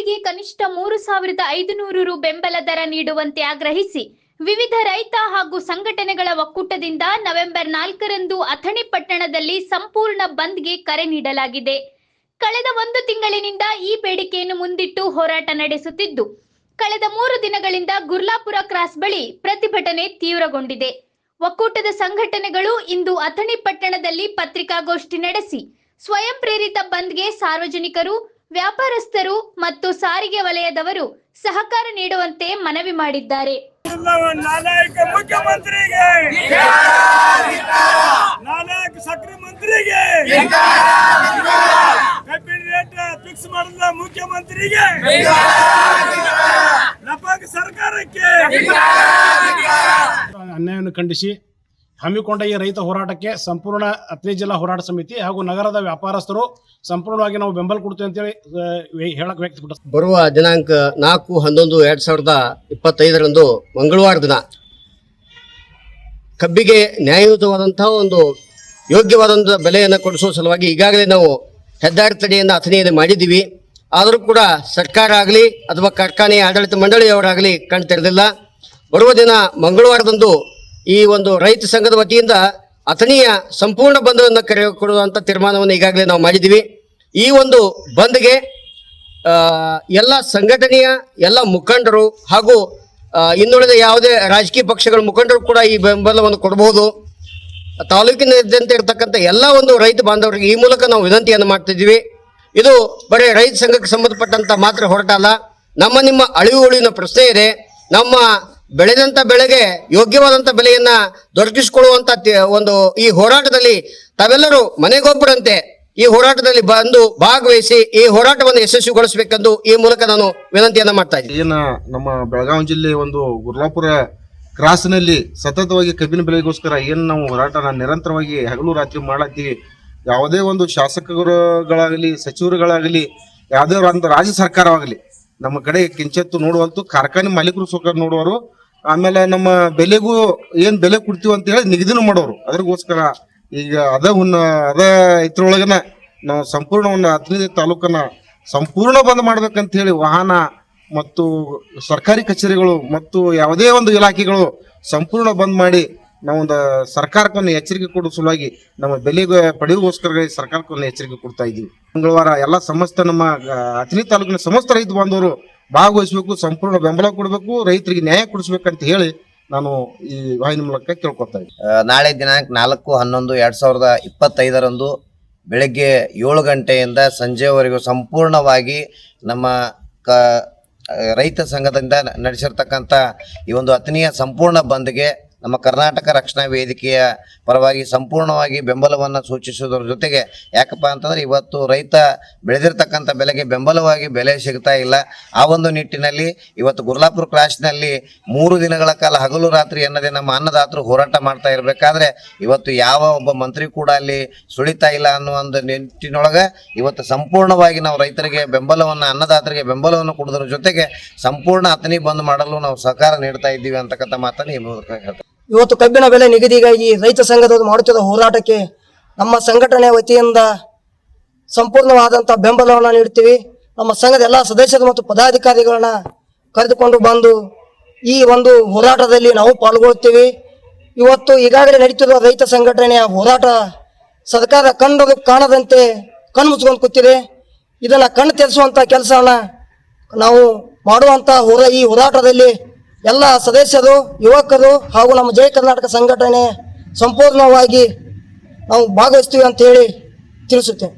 ಕಬ್ಬಿಗೆ ಕನಿಷ್ಠ ಮೂರು ಸಾವಿರದ ಐದುನೂರು ರು ಬೆಂಬಲ ದರ ನೀಡುವಂತೆ ಆಗ್ರಹಿಸಿ ವಿವಿಧ ರೈತ ಹಾಗೂ ಸಂಘಟನೆಗಳ ಒಕ್ಕೂಟದಿಂದ ನವೆಂಬರ್ ನಾಲ್ಕರಂದು ಅಥಣಿ ಪಟ್ಟಣದಲ್ಲಿ ಸಂಪೂರ್ಣ ಬಂದ್ಗೆ ಕರೆ ನೀಡಲಾಗಿದೆ. ಕಳೆದ ಒಂದು ತಿಂಗಳಿನಿಂದ ಈ ಬೇಡಿಕೆಯನ್ನು ಮುಂದಿಟ್ಟು ಹೋರಾಟ ನಡೆಸುತ್ತಿದ್ದು, ಕಳೆದ ಮೂರು ದಿನಗಳಿಂದ ಗುರ್ಲಾಪುರ ಕ್ರಾಸ್ ಬಳಿ ಪ್ರತಿಭಟನೆ ತೀವ್ರಗೊಂಡಿದೆ. ಒಕ್ಕೂಟದ ಸಂಘಟನೆಗಳು ಇಂದು ಅಥಣಿ ಪಟ್ಟಣದಲ್ಲಿ ಪತ್ರಿಕಾಗೋಷ್ಠಿ ನಡೆಸಿ ಸ್ವಯಂ ಪ್ರೇರಿತ ಬಂದ್ಗೆ ಸಾರ್ವಜನಿಕರು ವ್ಯಾಪಾರಸ್ಥರು ಮತ್ತು ಸಾರಿಗೆ ವಲಯದವರು ಸಹಕಾರ ನೀಡುವಂತೆ ಮನವಿ ಮಾಡಿದ್ದಾರೆ. ಮುಖ್ಯಮಂತ್ರಿಗೆ ಸಕ್ರೆ ಮಂತ್ರಿಗೆ ಕಬ್ಬಿನ ರೇಟ್ ಫಿಕ್ಸ್ ಮಾಡಿದ ಮುಖ್ಯಮಂತ್ರಿಗೆ ಲಪಾಕ್ ಸರ್ಕಾರಕ್ಕೆ ಅನ್ಯಾಯವನ್ನು ಖಂಡಿಸಿ ಹಮ್ಮಿಕೊಂಡ ಈ ರೈತ ಹೋರಾಟಕ್ಕೆ ಸಂಪೂರ್ಣ ಹತ್ತನೇ ಜಿಲ್ಲಾ ಹೋರಾಟ ಸಮಿತಿ ಹಾಗೂ ನಗರದ ವ್ಯಾಪಾರಸ್ಥರು ಸಂಪೂರ್ಣವಾಗಿ ನಾವು ಬೆಂಬಲ ಕೊಡ್ತೀವಿ ಅಂತೇಳಿ ಹೇಳಕ್ ವ್ಯಕ್ತಪಡಿಸ್ತಾರೆ. ಬರುವ ದಿನಾಂಕ ನಾಲ್ಕು, ಹನ್ನೊಂದು, ಎರಡು ಸಾವಿರದ ಇಪ್ಪತ್ತೈದರಂದು ಮಂಗಳವಾರ ದಿನ ಕಬ್ಬಿಗೆ ನ್ಯಾಯಯುತವಾದಂತಹ ಒಂದು ಯೋಗ್ಯವಾದಂಥ ಬೆಲೆಯನ್ನು ಕೊಡಿಸುವ ಸಲುವಾಗಿ ಈಗಾಗಲೇ ನಾವು ಹೆದ್ದಾರಿ ತಡೆಯನ್ನು ಅಥನೆಯನ್ನು ಮಾಡಿದ್ದೀವಿ. ಆದರೂ ಕೂಡ ಸರ್ಕಾರ ಆಗಲಿ ಅಥವಾ ಕಾರ್ಖಾನೆಯ ಆಡಳಿತ ಮಂಡಳಿಯವರಾಗಲಿ ಕಣ್ ಬರುವ ದಿನ ಮಂಗಳವಾರದಂದು ಈ ಒಂದು ರೈತ ಸಂಘದ ವತಿಯಿಂದ ಅಥಣಿಯ ಸಂಪೂರ್ಣ ಬಂಧವನ್ನು ಕರೆ ಕೊಡುವಂಥ ತೀರ್ಮಾನವನ್ನು ಈಗಾಗಲೇ ನಾವು ಮಾಡಿದ್ದೀವಿ. ಈ ಒಂದು ಬಂದ್ಗೆ ಎಲ್ಲ ಸಂಘಟನೆಯ ಎಲ್ಲ ಮುಖಂಡರು ಹಾಗೂ ಇನ್ನುಳಿದ ಯಾವುದೇ ರಾಜಕೀಯ ಪಕ್ಷಗಳ ಮುಖಂಡರು ಕೂಡ ಈ ಬೆಂಬಲವನ್ನು ಕೊಡಬಹುದು. ತಾಲೂಕಿನಾದ್ಯಂತ ಇರತಕ್ಕಂಥ ಎಲ್ಲ ಒಂದು ರೈತ ಬಾಂಧವರಿಗೆ ಈ ಮೂಲಕ ನಾವು ವಿನಂತಿಯನ್ನು ಮಾಡ್ತಿದ್ದೀವಿ. ಇದು ಬರೀ ರೈತ ಸಂಘಕ್ಕೆ ಸಂಬಂಧಪಟ್ಟಂತ ಮಾತ್ರ ಹೊರಟಲ್ಲ, ನಮ್ಮ ನಿಮ್ಮ ಅಳಿವು ಉಳಿವಿನ ಪ್ರಶ್ನೆ ಇದೆ. ನಮ್ಮ ಬೆಳೆದಂತ ಬೆಳೆಗೆ ಯೋಗ್ಯವಾದಂತ ಬೆಲೆಯನ್ನ ದೊರಕಿಸಿಕೊಳ್ಳುವಂತ ಒಂದು ಈ ಹೋರಾಟದಲ್ಲಿ ತಾವೆಲ್ಲರೂ ಮನೆಗೊಬ್ಬರಂತೆ ಈ ಹೋರಾಟದಲ್ಲಿ ಬಂದು ಭಾಗವಹಿಸಿ ಈ ಹೋರಾಟವನ್ನು ಯಶಸ್ವಿಗೊಳಿಸಬೇಕೆಂದು ಈ ಮೂಲಕ ನಾನು ವಿನಂತಿಯನ್ನ ಮಾಡ್ತಾ ಇದ್ದೀನಿ. ಏನ ನಮ್ಮ ಬೆಳಗಾವಿ ಜಿಲ್ಲೆ ಒಂದು ಗುರ್ಲಾಪುರ ಕ್ರಾಸ್ನಲ್ಲಿ ಸತತವಾಗಿ ಕಬ್ಬಿನ ಬೆಲೆಗೋಸ್ಕರ ಏನು ನಾವು ಹೋರಾಟನ ನಿರಂತರವಾಗಿ ಹಗಲು ರಾತ್ರಿ ಮಾಡತ್ತೀವಿ ಯಾವುದೇ ಒಂದು ಶಾಸಕರುಗಳಾಗಲಿ, ಸಚಿವರುಗಳಾಗಲಿ, ಯಾವುದೇ ಒಂದು ರಾಜ್ಯ ಸರ್ಕಾರವಾಗಲಿ, ನಮ್ಮ ಕಡೆ ಕಿಂಚತ್ತು ನೋಡುವಂತೂ ಕಾರ್ಖಾನೆ ಮಾಲೀಕರು ಸುಖ ನೋಡುವರು ಆಮೇಲೆ ನಮ್ಮ ಬೆಲೆಗೂ ಏನ್ ಬೆಲೆ ಕೊಡ್ತೀವಿ ಅಂತ ಹೇಳಿ ನಿಗದಿನೂ ಮಾಡೋರು. ಅದ್ರಗೋಸ್ಕರ ಈಗ ಅದ ಹುನ್ನ, ಅದ ಇದ್ರೊಳಗನ ನಾವು ಸಂಪೂರ್ಣವನ್ನ ಒಂದು ಹತ್ತನೇ ತಾಲೂಕನ್ನ ಸಂಪೂರ್ಣ ಬಂದ್ ಮಾಡ್ಬೇಕಂತ ಹೇಳಿ ವಾಹನ ಮತ್ತು ಸರ್ಕಾರಿ ಕಚೇರಿಗಳು ಮತ್ತು ಯಾವುದೇ ಒಂದು ಇಲಾಖೆಗಳು ಸಂಪೂರ್ಣ ಬಂದ್ ಮಾಡಿ ನಾವೊಂದು ಸರ್ಕಾರಕ್ಕೊಂದು ಎಚ್ಚರಿಕೆ ಕೊಡೋ ಸಲುವಾಗಿ ನಮ್ಮ ಬೆಲೆಗೆ ಪಡೆಯೋಗೋಸ್ಕರ ಸರ್ಕಾರಕ್ಕೊಂದು ಎಚ್ಚರಿಕೆ ಕೊಡ್ತಾ ಇದ್ದೀವಿ. ಮಂಗಳವಾರ ಎಲ್ಲ ಸಮಸ್ತ ನಮ್ಮ ಅಥಣಿ ತಾಲೂಕಿನ ಸಮಸ್ತ ರೈತ ಬಾಂಧವರು ಭಾಗವಹಿಸಬೇಕು, ಸಂಪೂರ್ಣ ಬೆಂಬಲ ಕೊಡಬೇಕು, ರೈತರಿಗೆ ನ್ಯಾಯ ಕೊಡಿಸ್ಬೇಕಂತ ಹೇಳಿ ನಾನು ಈ ವಾಹಿನಿ ಮೂಲಕ ಕೇಳ್ಕೊತಾ ಇದ್ದೀನಿ. ನಾಳೆ ದಿನಾಂಕ ನಾಲ್ಕು, ಹನ್ನೊಂದು, ಎರಡ್ ಸಾವಿರದ ಇಪ್ಪತ್ತೈದರಂದು ಬೆಳಗ್ಗೆ ಏಳು ಗಂಟೆಯಿಂದ ಸಂಜೆವರೆಗೂ ಸಂಪೂರ್ಣವಾಗಿ ನಮ್ಮ ಕ ರೈತ ಸಂಘದಿಂದ ನಡೆಸಿರ್ತಕ್ಕಂಥ ಈ ಒಂದು ಅತ್ನೀಯ ಸಂಪೂರ್ಣ ಬಂದ್ಗೆ ನಮ್ಮ ಕರ್ನಾಟಕ ರಕ್ಷಣಾ ವೇದಿಕೆಯ ಪರವಾಗಿ ಸಂಪೂರ್ಣವಾಗಿ ಬೆಂಬಲವನ್ನು ಸೂಚಿಸುವುದರ ಜೊತೆಗೆ ಯಾಕಪ್ಪ ಅಂತಂದ್ರೆ ಇವತ್ತು ರೈತ ಬೆಳೆದಿರ್ತಕ್ಕಂಥ ಬೆಲೆಗೆ ಬೆಂಬಲವಾಗಿ ಬೆಲೆ ಸಿಗ್ತಾ ಇಲ್ಲ. ಆ ಒಂದು ನಿಟ್ಟಿನಲ್ಲಿ ಇವತ್ತು ಗುರ್ಲಾಪುರ ಕ್ರಾಸ್ನಲ್ಲಿ ಮೂರು ದಿನಗಳ ಕಾಲ ಹಗಲು ರಾತ್ರಿ ಎನ್ನದೇ ನಮ್ಮ ಅನ್ನದಾತರು ಹೋರಾಟ ಮಾಡ್ತಾ ಇರಬೇಕಾದ್ರೆ ಇವತ್ತು ಯಾವ ಒಬ್ಬ ಮಂತ್ರಿ ಕೂಡ ಅಲ್ಲಿ ಸುಳಿತಾ ಇಲ್ಲ ಅನ್ನೋ ಒಂದು ನಿಟ್ಟಿನೊಳಗೆ ಇವತ್ತು ಸಂಪೂರ್ಣವಾಗಿ ನಾವು ರೈತರಿಗೆ ಬೆಂಬಲವನ್ನು, ಅನ್ನದಾತರಿಗೆ ಬೆಂಬಲವನ್ನು ಕೊಡೋದ್ರ ಜೊತೆಗೆ ಸಂಪೂರ್ಣ ಅತನಿ ಬಂದ್ ಮಾಡಲು ನಾವು ಸಹಕಾರ ನೀಡ್ತಾ ಇದ್ದೀವಿ ಅಂತಕ್ಕಂಥ ಮಾತನ್ನು ಈ ಮೂಲಕ ಹೇಳ್ತೇನೆ ಇವತ್ತು ಕಬ್ಬಿನ ಬೆಲೆ ನಿಗದಿಗಾಗಿ ರೈತ ಸಂಘದವರು ಮಾಡುತ್ತಿರುವ ಹೋರಾಟಕ್ಕೆ ನಮ್ಮ ಸಂಘಟನೆ ವತಿಯಿಂದ ಸಂಪೂರ್ಣವಾದಂಥ ಬೆಂಬಲವನ್ನು ನೀಡ್ತೀವಿ. ನಮ್ಮ ಸಂಘದ ಎಲ್ಲ ಸದಸ್ಯರು ಮತ್ತು ಪದಾಧಿಕಾರಿಗಳನ್ನ ಕರೆದುಕೊಂಡು ಬಂದು ಈ ಒಂದು ಹೋರಾಟದಲ್ಲಿ ನಾವು ಪಾಲ್ಗೊಳ್ತೀವಿ ಇವತ್ತು ಈಗಾಗಲೇ ನಡೀತಿರುವ ರೈತ ಸಂಘಟನೆಯ ಹೋರಾಟ ಸರ್ಕಾರ ಕಂಡು ಕಾಣದಂತೆ ಕಣ್ಣು ಮುಚ್ಕೊಂಡು ಕೂತಿದೆ. ಇದನ್ನ ಕಣ್ಣು ತೆರೆಸುವಂತ ಕೆಲಸವನ್ನ ನಾವು ಮಾಡುವಂತ ಹೋರಾ ಈ ಹೋರಾಟದಲ್ಲಿ ಎಲ್ಲ ಸದಸ್ಯರು ಯುವಕರು ಹಾಗೂ ನಮ್ಮ ಜಯ ಕರ್ನಾಟಕ ಸಂಘಟನೆ ಸಂಪೂರ್ಣವಾಗಿ ನಾವು ಭಾಗವಹಿಸ್ತೀವಿ ಅಂತ ಹೇಳಿ ತಿಳಿಸುತ್ತೇವೆ